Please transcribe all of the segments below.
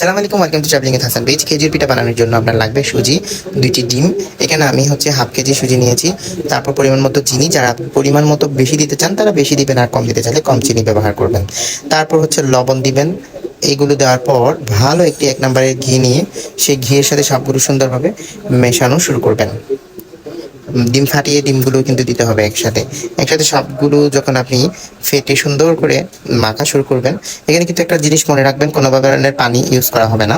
সালাম আলাইকুম welcome to travelling a Hasan base খেজুর পিঠা বানানোর জন্য আপনার লাগবে সুজি, দুইটি ডিম। এখানে আমি হচ্ছে হাফ কেজি সুজি নিয়েছি। তারপর পরিমাণ মতো চিনি, যারা পরিমাণ মতো বেশি দিতে চান, তারা বেশি দিবেন আর কম দিতে চাইলে কম চিনি ব্যবহার করবেন। তারপর হচ্ছে লবণ দিবেন। এইগুলো দেওয়ার পর ভালো একটি এক নম্বরের ঘি নিয়ে, সেই ঘিয়ের সাথে সবগুলো সুন্দরভাবে মেশানো শুরু করবেন। ডিম ফাটিয়ে ডিমগুলো কিন্তু দিতে হবে একসাথে। একসাথে সবগুলো যখন আপনি ফেটে সুন্দর করে মাখা শুরু করবেন, এখানে কিন্তু একটা জিনিস মনে রাখবেন, কোনো ধরনের পানি ইউজ করা হবে না।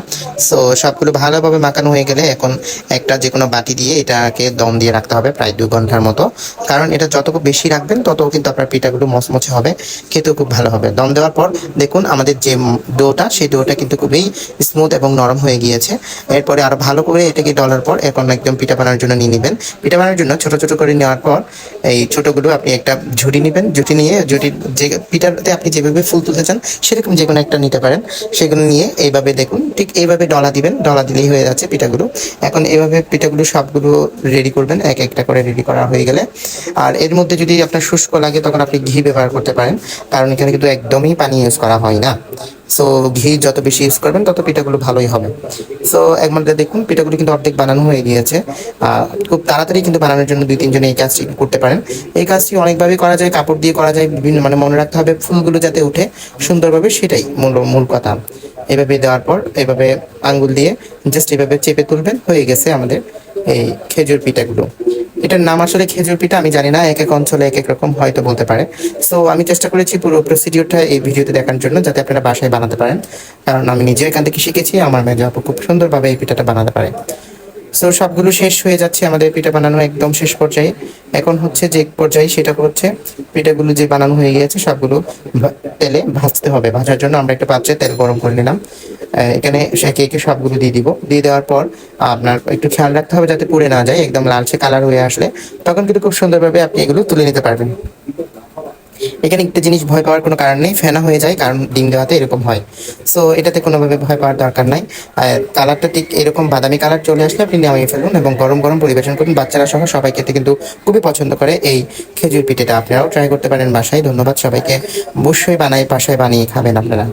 সো সবগুলো ভালোভাবে মাখানো হয়ে গেলে এখন একটা যে কোনো বাটি দিয়ে এটাকে দম দিয়ে রাখতে হবে প্রায় দু ঘণ্টার মতো। কারণ এটা যত বেশি রাখবেন, তত কিন্তু আপনার পিঠাগুলো মচমচে হবে, খেতেও খুব ভালো হবে। দম দেওয়ার পর দেখুন, আমাদের যে ডোটা, সেই ডোটা কিন্তু খুবই স্মুথ এবং নরম হয়ে গিয়েছে। এরপরে আরও ভালো করে এটাকে ডলার পর এখন একদম পিঠা বানানোর জন্য নিয়ে নেবেন। পিঠা বানানোর জন্য ছোট ছোট করে নেওয়ার পর এই ছোটগুলো আপনি একটা ঝুড়ি নেবেন। ঝুড়ি নিয়ে ঝুড়ির যে পিঠাতে আপনি যেভাবে ফুল তুলতে চান, সেরকম যে কোনো একটা নিতে পারেন। সেগুলো নিয়ে এইভাবে দেখুন, ঠিক এইভাবে ডলা দিবেন, ডলা দিলেই হয়ে যাচ্ছে পিঠাগুলো। এখন এইভাবে পিঠাগুলো সবগুলো রেডি করবেন, এক একটা করে রেডি করা হয়ে গেলে। আর এর মধ্যে যদি আপনার শুষ্ক লাগে, তখন আপনি ঘি ব্যবহার করতে পারেন, কারণ এখানে কিন্তু একদমই পানি ইউজ করা হয় না। সো ঘি যত বেশি ইউজ করবেন, তত পিঠাগুলো ভালোই হবে। সো একবার দেখুন, পিঠাগুলো কিন্তু অর্ধেক বানানো হয়ে গিয়েছে। খুব তাড়াতাড়ি কিন্তু বানানোর জন্য দুই, তিনজনে এই কাজটি করতে পারেন। এই কাজটি অনেকভাবে করা যায়, কাপড় দিয়ে করা যায়, বিভিন্ন মানে মনে রাখতে হবে, ফুলগুলো যাতে উঠে সুন্দরভাবে, সেটাই মূল মূল কথা। এভাবে দেওয়ার পর, এভাবে আঙ্গুল দিয়ে জাস্ট এভাবে চেপে তুলবেন, হয়ে গেছে আমাদের এই খেজুর পিঠাগুলো। এটার নাম আসলে খেজুর পিঠা, আমি জানি না, এক এক অঞ্চলে এক এক রকম হয়তো বলতে পারে। সো আমি চেষ্টা করেছি পুরো প্রসিডিওরটা এই ভিডিওতে দেখার জন্য যাতে আপনারা বাসায় বানাতে পারেন। কারণ আমি নিজেও এখান থেকে শিখেছি, আমার মেজো আপু খুব সুন্দরভাবে এই পিঠাটা বানাতে পারে। সো সবগুলো শেষ হয়ে যাচ্ছে, আমাদের পিঠা বানানো একদম শেষ পর্যায়ে। এখন হচ্ছে যে পর্যায়ে সেটা হচ্ছে, পিঠাগুলো যে বানানো হয়ে গিয়েছে, সবগুলো তেলে ভাজতে হবে। ভাজার জন্য আমরা একটা পাত্রে তেল গরম করে নিলাম। এখানে একে একে সবগুলো দিয়ে দিব। দিয়ে দেওয়ার পর, আপনার একটু খেয়াল রাখতে হবে যাতে পুড়ে না যায়, একদম লালচে কালার হয়ে আসলে। তখন কিন্তু খুব সুন্দরভাবে আপনি এগুলো তুলে নিতে পারবেন। এখানে একটা জিনিস ভয় পাওয়ার কোনো কারণ নেই, ফেনা হয়ে যায়, কারণ ডিম দেওয়াতে এরকম হয়। সো এটাতে কোনোভাবে ভয় পাওয়ার দরকার নাই। কালারটা ঠিক এরকম বাদামি কালার চলে আসলে আপনি নামিয়ে ফেলুন এবং গরম গরম পরিবেশন করুন। বাচ্চারা সহ সবাই খেতে কিন্তু খুবই পছন্দ করে এই খেজুর পিঠেটা। আপনারাও ট্রাই করতে পারেন বাসায়। ধন্যবাদ সবাইকে। অবশ্যই বানাই বাসায় বানিয়ে খাবেন আপনারা।